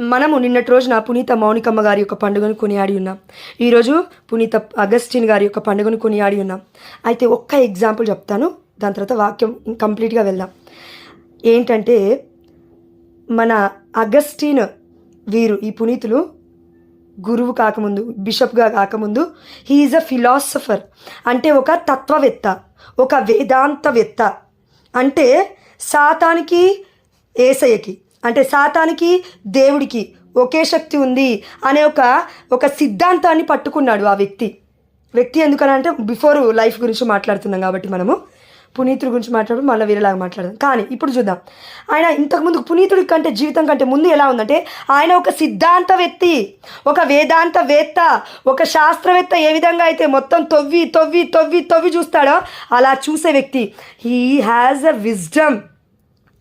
మనము నిన్నటి రోజున పునీత మౌనికమ్మ గారి యొక్క పండుగను కొనియాడి ఉన్నాం. ఈరోజు పునీత అగస్టిన్ గారి యొక్క పండుగను కొనియాడి ఉన్నాం. అయితే ఒక్క ఎగ్జాంపుల్ చెప్తాను. దాని తర్వాత వాక్యం కంప్లీట్గా వెళ్దాం. ఏంటంటే మన అగస్టిన్ వీరు ఈ పునీతులు గురువు కాకముందు బిషప్గా కాకముందు హీఈస్ అ ఫిలాసఫర్ అంటే ఒక తత్వవేత్త ఒక వేదాంతవేత్త. అంటే సాతానికి ఏసయ్యకి అంటే సాతానికి దేవుడికి ఒకే శక్తి ఉంది అనే ఒక ఒక సిద్ధాంతాన్ని పట్టుకున్నాడు ఆ వ్యక్తి. వ్యక్తి ఎందుకనంటే బిఫోర్ లైఫ్ గురించి మాట్లాడుతున్నాం కాబట్టి మనము. పునీతుడి గురించి మాట్లాడు మళ్ళీ వేరేలాగా మాట్లాడదాం. కానీ ఇప్పుడు చూద్దాం. ఆయన ఇంతకుముందు పునీతుడి కంటే జీవితం కంటే ముందు ఎలా ఉందంటే ఆయన ఒక సిద్ధాంతవేత్తి ఒక వేదాంతవేత్త ఒక శాస్త్రవేత్త ఏ విధంగా అయితే మొత్తం తొవ్వి తొవ్వి తొవ్వి తొవ్వి చూస్తాడో అలా చూసే వ్యక్తి. హీ హ్యాజ్ అ విజ్డమ్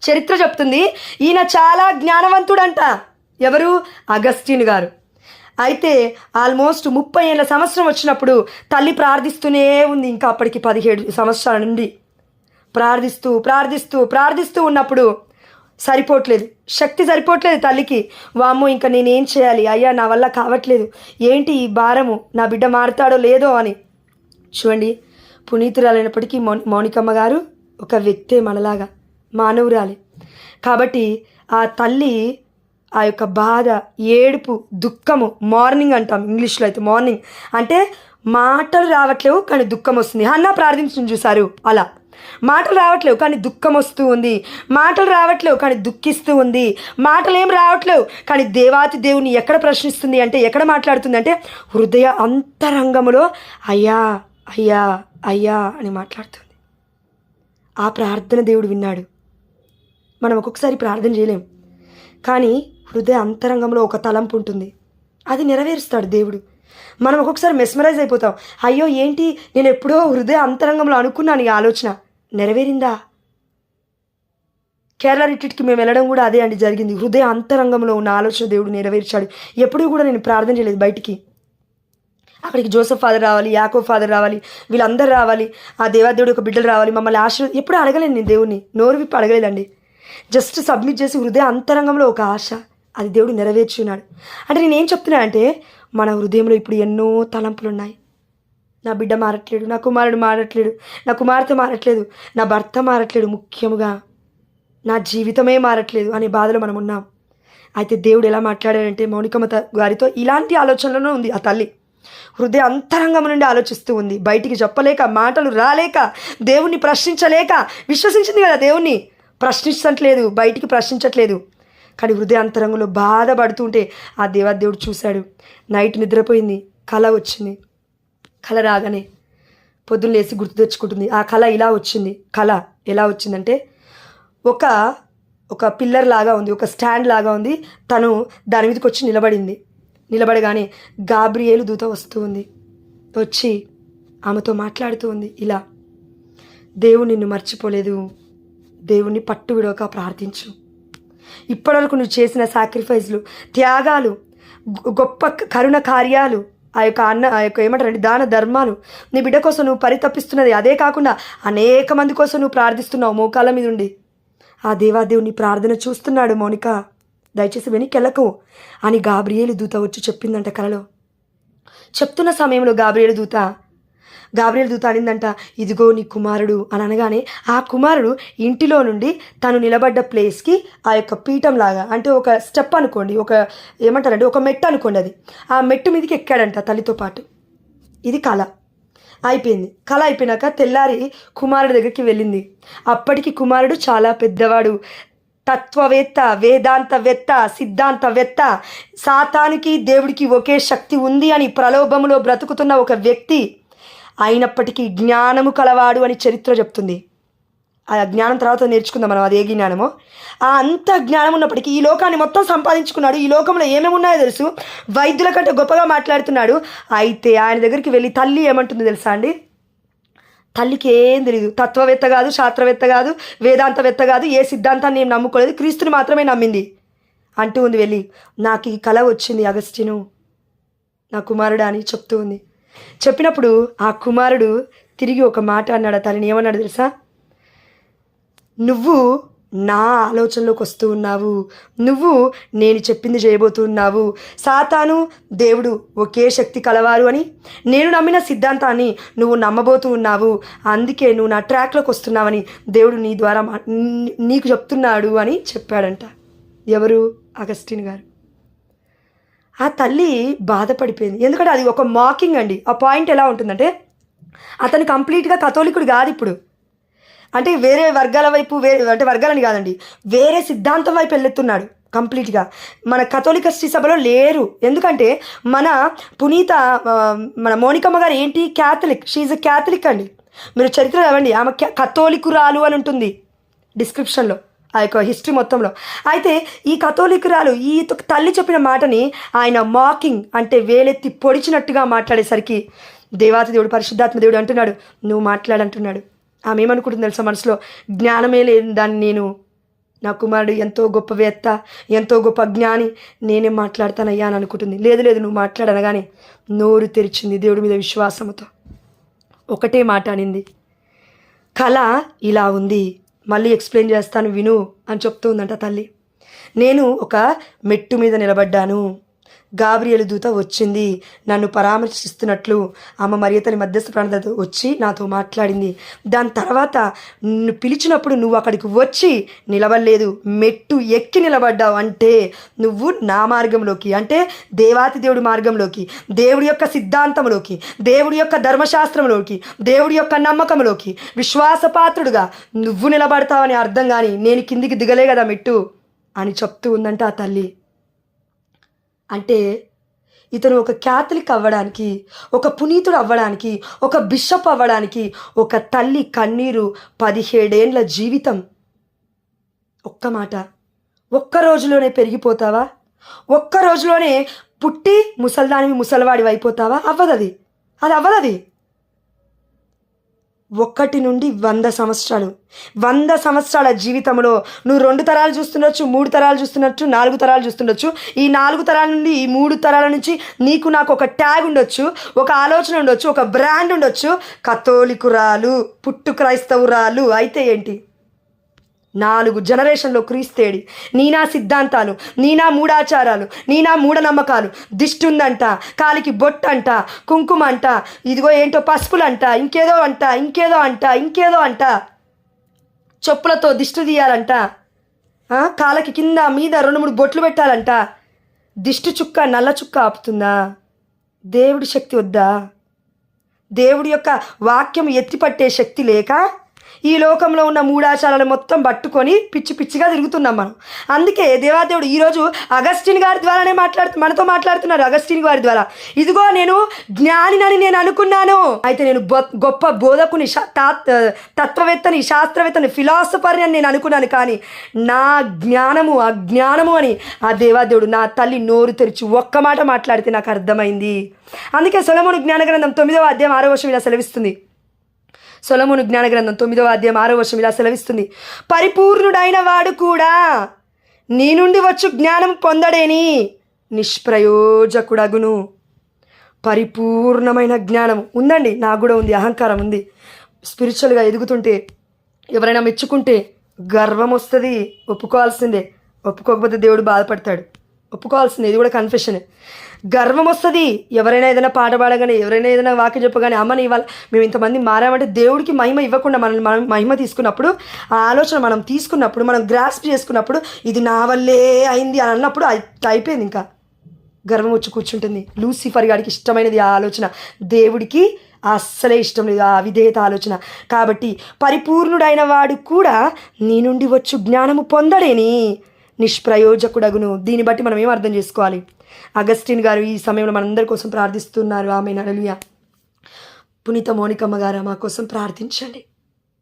చరిత్ర చెప్తుంది. ఈయన చాలా జ్ఞానవంతుడంట. ఎవరు? అగస్టిన్ గారు. అయితే ఆల్మోస్ట్ ముప్పై ఏళ్ళ సంవత్సరం వచ్చినప్పుడు తల్లి ప్రార్థిస్తూనే ఉంది. ఇంకా అప్పటికి పదిహేడు సంవత్సరాల నుండి. ప్రార్థిస్తూ ప్రార్థిస్తూ ప్రార్థిస్తూ ఉన్నప్పుడు సరిపోవట్లేదు శక్తి సరిపోవట్లేదు తల్లికి. వామ్మో ఇంకా నేనేం చేయాలి? అయ్యా నా వల్ల కావట్లేదు. ఏంటి ఈ భారము? నా బిడ్డ మారుతాడో లేదో అని. చూడండి పునీతురాలైనప్పటికీ మౌ మౌనికమ్మ గారు ఒక వ్యక్తే మనలాగా. మానవురాలి. కాబట్టి ఆ తల్లి ఆ యొక్క బాధ ఏడుపు దుఃఖము మార్నింగ్ అంటాం ఇంగ్లీష్లో అయితే మార్నింగ్ అంటే మాటలు రావట్లేవు కానీ దుఃఖం వస్తుంది. అన్న ప్రార్థించు చూసారు అలా. మాటలు రావట్లేవు కానీ దుఃఖం వస్తూ ఉంది. మాటలు రావట్లేవు కానీ దుఃఖిస్తూ ఉంది. మాటలు ఏం రావట్లేవు కానీ దేవాతి దేవుని ఎక్కడ ప్రశ్నిస్తుంది అంటే ఎక్కడ మాట్లాడుతుంది అంటే హృదయ అంతరంగములో అయ్యా అయ్యా అయ్యా అని మాట్లాడుతుంది. ఆ ప్రార్థన దేవుడు విన్నాడు. మనం ఒక్కొక్కసారి ప్రార్థన చేయలేం. కానీ హృదయ అంతరంగంలో ఒక తలంపు ఉంటుంది. అది నెరవేరుస్తాడు దేవుడు. మనం ఒక్కొక్కసారి మెస్మరైజ్ అయిపోతాం. అయ్యో ఏంటి? నేను ఎప్పుడో హృదయ అంతరంగంలో అనుకున్నాను ఈ ఆలోచన. నెరవేరిందా? కేరళ రిట్రీట్కి మేము వెళ్ళడం కూడా అదే అండి జరిగింది. హృదయ అంతరంగంలో ఉన్న ఆలోచన దేవుడు నెరవేర్చాడు. ఎప్పుడూ కూడా నేను ప్రార్థన చేయలేదు బయటికి. అక్కడికి జోసఫ్ ఫాదర్ రావాలి యాకో ఫాదర్ రావాలి వీళ్ళందరూ రావాలి. ఆ దేవాదేవుడు ఒక బిడ్డలు రావాలి మమ్మల్ని ఆశీర్వ ఎప్పుడు అడగలేదు నేను దేవుణ్ణి. నోరు విప్పి అడగలేదండి. జస్ట్ సబ్మిట్ చేసి హృదయ అంతరంగంలో ఒక ఆశ. అది దేవుడు నెరవేర్చున్నాడు. అంటే నేనేం చెప్తున్నా అంటే మన హృదయంలో ఇప్పుడు ఎన్నో తలంపులు ఉన్నాయి నా బిడ్డ మారట్లేడు నా కుమారుడు మారట్లేడు నా కుమార్తె మారట్లేదు నా భర్త మారట్లేడు ముఖ్యముగా. నా జీవితమే మారట్లేదు అనే బాధలో మనం ఉన్నాం. అయితే దేవుడు ఎలా మాట్లాడాడంటే మౌనికమ్మ గారితో ఇలాంటి ఆలోచనలోనే ఉంది ఆ తల్లి. హృదయ అంతరంగం నుండి ఆలోచిస్తూ ఉంది. బయటికి చెప్పలేక మాటలు రాలేక దేవుణ్ణి ప్రశ్నించలేక విశ్వసించింది కదా దేవుణ్ణి. ప్రశ్నించట్లేదు బయటికి ప్రశ్నించట్లేదు. కానీ హృదయ అంతరంగంలో బాధపడుతుంటే ఆ దేవాదేవుడు చూశాడు. నైట్ నిద్రపోయింది కళ వచ్చింది. కళ రాగానే పొద్దున్న లేసి గుర్తు తెచ్చుకుంటుంది ఆ కళ ఇలా వచ్చింది కళ ఎలా వచ్చిందంటే ఒక ఒక పిల్లర్ లాగా ఉంది ఒక స్టాండ్ లాగా ఉంది. తను దాని మీదకి వచ్చి నిలబడింది. నిలబడగానే గాబ్రియేలు దూత వస్తూ ఉంది. వచ్చి ఆమెతో మాట్లాడుతూ ఉంది ఇలా దేవుడు నిన్ను మర్చిపోలేదు. దేవుణ్ణి పట్టు విడవక ప్రార్థించు. ఇప్పటివరకు నువ్వు చేసిన సాక్రిఫైస్లు త్యాగాలు గొ- గొప్ప కరుణ కార్యాలు ఆ యొక్క అన్న ఆ యొక్క ఏమంటారండి దాన ధర్మాలు నీ బిడ్డ కోసం నువ్వు పరితపిస్తున్నది అదే కాకుండా అనేక మంది కోసం నువ్వు ప్రార్థిస్తున్నావు మోకాల మీద ఉండి ఆ దేవాదేవుని ప్రార్థన చూస్తున్నాడు మౌనిక. దయచేసి వెనక్కెళ్ళకు అని గాబ్రియేలు దూత వచ్చి చెప్పిందంట కలలో. చెప్తున్న సమయంలో గాబ్రియేలు దూత గాబ్రియల్ దూత అనిందంట ఇదిగో నీ కుమారుడు అని అనగానే ఆ కుమారుడు ఇంటిలో నుండి తను నిలబడ్డ ప్లేస్కి ఆ యొక్క పీఠం లాగా అంటే ఒక స్టెప్ అనుకోండి ఒక ఏమంటారండి ఒక మెట్టు అనుకోండి అది. ఆ మెట్టు మీదకి ఎక్కాడంట తల్లితో పాటు. ఇది కళ. అయిపోయింది. కళ అయిపోయినాక తెల్లారి కుమారుడి దగ్గరికి వెళ్ళింది. అప్పటికి కుమారుడు చాలా పెద్దవాడు. తత్వవేత్త వేదాంతవేత్త సిద్ధాంతవేత్త. సాతానికి దేవుడికి ఒకే శక్తి ఉంది అని ప్రలోభములో బ్రతుకుతున్న ఒక వ్యక్తి. అయినప్పటికీ జ్ఞానము కలవాడు అని చరిత్ర చెప్తుంది. ఆ జ్ఞానం తర్వాత నేర్చుకుందాం మనం అది ఏ జ్ఞానమో. ఆ అంత జ్ఞానం ఉన్నప్పటికీ ఈ లోకాన్ని మొత్తం సంపాదించుకున్నాడు. ఈ లోకంలో ఏమేమి ఉన్నాయో తెలుసు? వైద్యుల కంటే గొప్పగా మాట్లాడుతున్నాడు. అయితే ఆయన దగ్గరికి వెళ్ళి తల్లి ఏమంటుంది తెలుసా అండి? తల్లికి ఏం తెలియదు తత్వవేత్త కాదు శాస్త్రవేత్త కాదు వేదాంతవేత్త కాదు ఏ సిద్ధాంతాన్ని ఏం నమ్ముకోలేదు. క్రీస్తుని మాత్రమే నమ్మింది. అంటూ ఉంది వెళ్ళి నాకు ఈ కళ వచ్చింది అగస్టిను నా కుమారుడా అని చెప్తూ ఉంది. చెప్పినప్పుడు ఆ కుమారుడు తిరిగి ఒక మాట అన్నాడు? ఆ తల్లిని ఏమన్నాడు తెలుసా? నువ్వు నా ఆలోచనలోకి వస్తూ ఉన్నావు. నువ్వు నేను చెప్పింది చేయబోతున్నావు సాతాను దేవుడు ఒకే శక్తి కలవారు అని నేను నమ్మిన సిద్ధాంతాన్ని నువ్వు నమ్మబోతూ ఉన్నావు. అందుకే నువ్వు నా ట్రాక్లోకి వస్తున్నావని దేవుడు నీ ద్వారా మా- నీకు చెప్తున్నాడు అని చెప్పాడంట. ఎవరు? అగస్టిన్ గారు. ఆ తల్లి బాధపడిపోయింది. ఎందుకంటే అది ఒక మాకింగ్ అండి. ఆ పాయింట్ ఎలా ఉంటుందంటే అతను కంప్లీట్గా కథోలికుడు కాదు ఇప్పుడు. అంటే వేరే వర్గాల వైపు వేరే అంటే వర్గాలని కాదండి. వేరే సిద్ధాంతం వైపు వెళ్ళెత్తున్నాడు కంప్లీట్గా మన కథోలిక శ్రీ సభలో లేరు. ఎందుకంటే మన పునీత మన మోనికమ్మ గారు ఏంటి? క్యాథలిక్ షీఈ్ క్యాథలిక్ అండి. మీరు చరిత్ర చదవండి. ఆమె క్యా- కథోలికురాలు అని ఉంటుంది. డిస్క్రిప్షన్లో ఆ యొక్క హిస్టరీ మొత్తంలో. అయితే ఈ కథోలికురాలు ఈ తల్లి చెప్పిన మాటని ఆయన మాకింగ్ అంటే వేలెత్తి పొడిచినట్టుగా మాట్లాడేసరికి దేవాతి దేవుడు పరిశుద్ధాత్మ దేవుడు అంటున్నాడు నువ్వు మాట్లాడంటున్నాడు. ఆమె ఏమనుకుంటుంది తెలుసా మనసులో? జ్ఞానమే లేని దాన్ని నేను నా కుమారుడు ఎంతో గొప్ప వేత్త ఎంతో గొప్ప జ్ఞాని నేనే మాట్లాడతానయ్యా అని అనుకుంటుంది. లేదు లేదు నువ్వు మాట్లాడనగానే నోరు తెరిచింది దేవుడి మీద విశ్వాసముతో. ఒకటే మాట అనింది. కళ ఇలా ఉంది మళ్ళీ ఎక్స్ప్లెయిన్ చేస్తాను విను అని చెప్తూ ఉందంట తల్లి. నేను ఒక మెట్టు మీద నిలబడ్డాను. గాబ్రియలు దూత వచ్చింది. నన్ను పరామర్శిస్తున్నట్లు ఆమె మరియతని మధ్యస్థ ప్రాంతాలతో వచ్చి నాతో మాట్లాడింది. దాని తర్వాత నిన్ను పిలిచినప్పుడు నువ్వు అక్కడికి వచ్చి నిలబడలేదు మెట్టు ఎక్కి నిలబడ్డావు అంటే నువ్వు నా మార్గంలోకి అంటే దేవాతి దేవుడి మార్గంలోకి దేవుడి యొక్క సిద్ధాంతంలోకి దేవుడి యొక్క ధర్మశాస్త్రంలోకి దేవుడి యొక్క నమ్మకంలోకి విశ్వాసపాత్రుడుగా నువ్వు నిలబడతావని అర్థం కానీ నేను కిందికి దిగలే కదా మెట్టు అని చెప్తూ ఉందంట ఆ తల్లి. అంటే ఇతను ఒక క్యాథలిక్ అవ్వడానికి ఒక పునీతుడు అవ్వడానికి ఒక బిషప్ అవ్వడానికి ఒక తల్లి కన్నీరు పదిహేడేండ్ల జీవితం. ఒక్క మాట. ఒక్క రోజులోనే పెరిగిపోతావా? ఒక్క రోజులోనే పుట్టి ముసల్దానివి ముసలివాడివి అయిపోతావా? అవ్వదది. అది అవ్వదది. ఒక్కటి నుండి వంద సంవత్సరాలు. వంద సంవత్సరాల జీవితంలో నువ్వు రెండు తరాలు చూస్తుండొచ్చు మూడు తరాలు చూస్తున్నచ్చు నాలుగు తరాలు చూస్తుండొచ్చు. ఈ నాలుగు తరాల నుండి ఈ మూడు తరాల నుంచి నీకు నాకు ఒక ట్యాగ్ ఉండొచ్చు ఒక ఆలోచన ఉండొచ్చు ఒక బ్రాండ్ ఉండొచ్చు. కథోలికురాలు పుట్టు క్రైస్తవురాలు అయితే ఏంటి? నాలుగు జనరేషన్లో క్రీస్తేడి నీనా సిద్ధాంతాలు నీనా మూఢాచారాలు మూడాచారాలు మూఢనమ్మకాలు. దిష్టి ఉందంట కాలికి బొట్టు అంట కుంకుమ అంట ఇదిగో ఏంటో పసుపులంట ఇంకేదో అంట ఇంకేదో అంట ఇంకేదో అంట. చెప్పులతో దిష్టి తీయాలంట. కాలకి కింద మీద రెండు మూడు బొట్లు పెట్టాలంట. దిష్టి చుక్క నల్ల చుక్క ఆపుతుందా? దేవుడి శక్తి వద్దా? దేవుడి యొక్క వాక్యం ఎత్తిపట్టే శక్తి లేక ఈ లోకంలో ఉన్న మూడాచారాలు మొత్తం పట్టుకొని పిచ్చి పిచ్చిగా తిరుగుతున్నాం మనం. అందుకే దేవాదేవుడు ఈరోజు అగస్టిన్ గారి ద్వారానే మాట్లాడుతూ మనతో మాట్లాడుతున్నారు అగస్టిన్ గారి ద్వారా. ఇదిగో నేను జ్ఞానినని నేను అనుకున్నాను. అయితే నేను బొ- గొప్ప బోధకుని తత్వవేత్తని శాస్త్రవేత్తని ఫిలాసఫర్ని అని నేను అనుకున్నాను కానీ నా జ్ఞానము అజ్ఞానము అని ఆ దేవాదేవుడు నా తల్లి నోరు తెరిచి ఒక్క మాట మాట్లాడితే నాకు అర్థమైంది. అందుకే సొలమును జ్ఞానగ్రంథం తొమ్మిదవ అధ్యాయం ఆరో వర్షం ఇలా సెలవిస్తుంది. సొలమును జ్ఞాన గ్రంథం తొమ్మిదవ అధ్యాయం ఆరో వర్షం ఇలా సెలవిస్తుంది. పరిపూర్ణుడైన వాడు కూడా నీ నుండి వచ్చు జ్ఞానం పొందడేని నిష్ప్రయోజకుడగును. పరిపూర్ణమైన జ్ఞానం ఉందండి నాకు కూడా ఉంది అహంకారం ఉంది. స్పిరిచువల్గా ఎదుగుతుంటే ఎవరైనా మెచ్చుకుంటే గర్వం వస్తుంది ఒప్పుకోవాల్సిందే. ఒప్పుకోకపోతే దేవుడు బాధపడతాడు. ఒప్పుకోవాల్సిందే ఇది కూడా కన్ఫెషన్ గర్వం వస్తుంది ఎవరైనా ఏదైనా పాట పాడగానే ఎవరైనా ఏదైనా వాక్యం చెప్పగానే అమ్మని ఇవ్వాలి మేము ఇంతమంది మారామంటే దేవుడికి మహిమ ఇవ్వకుండా మనం మనం మహిమ తీసుకున్నప్పుడు ఆ ఆలోచన మనం తీసుకున్నప్పుడు మనం గ్రాస్ప్ చేసుకున్నప్పుడు ఇది నా వల్లే అయింది అని అన్నప్పుడు అయిపోయింది ఇంకా. గర్వం వచ్చి కూర్చుంటుంది. లూసిఫర్ గారికి ఇష్టమైనది ఆ ఆలోచన. దేవుడికి అస్సలే ఇష్టం లేదు ఆ విధేయత ఆలోచన. కాబట్టి పరిపూర్ణుడైన వాడు కూడా నీ నుండి వచ్చు జ్ఞానము పొందడేని. నిష్ప్రయోజకుడగును. దీన్ని బట్టి మనం ఏం అర్థం చేసుకోవాలి? అగస్టిన్ గారు ఈ సమయంలో మనందరి కోసం ప్రార్థిస్తున్నారు. ఆమె నడలుయ పునీత మోనికమ్మ గారు మా కోసం ప్రార్థించండి.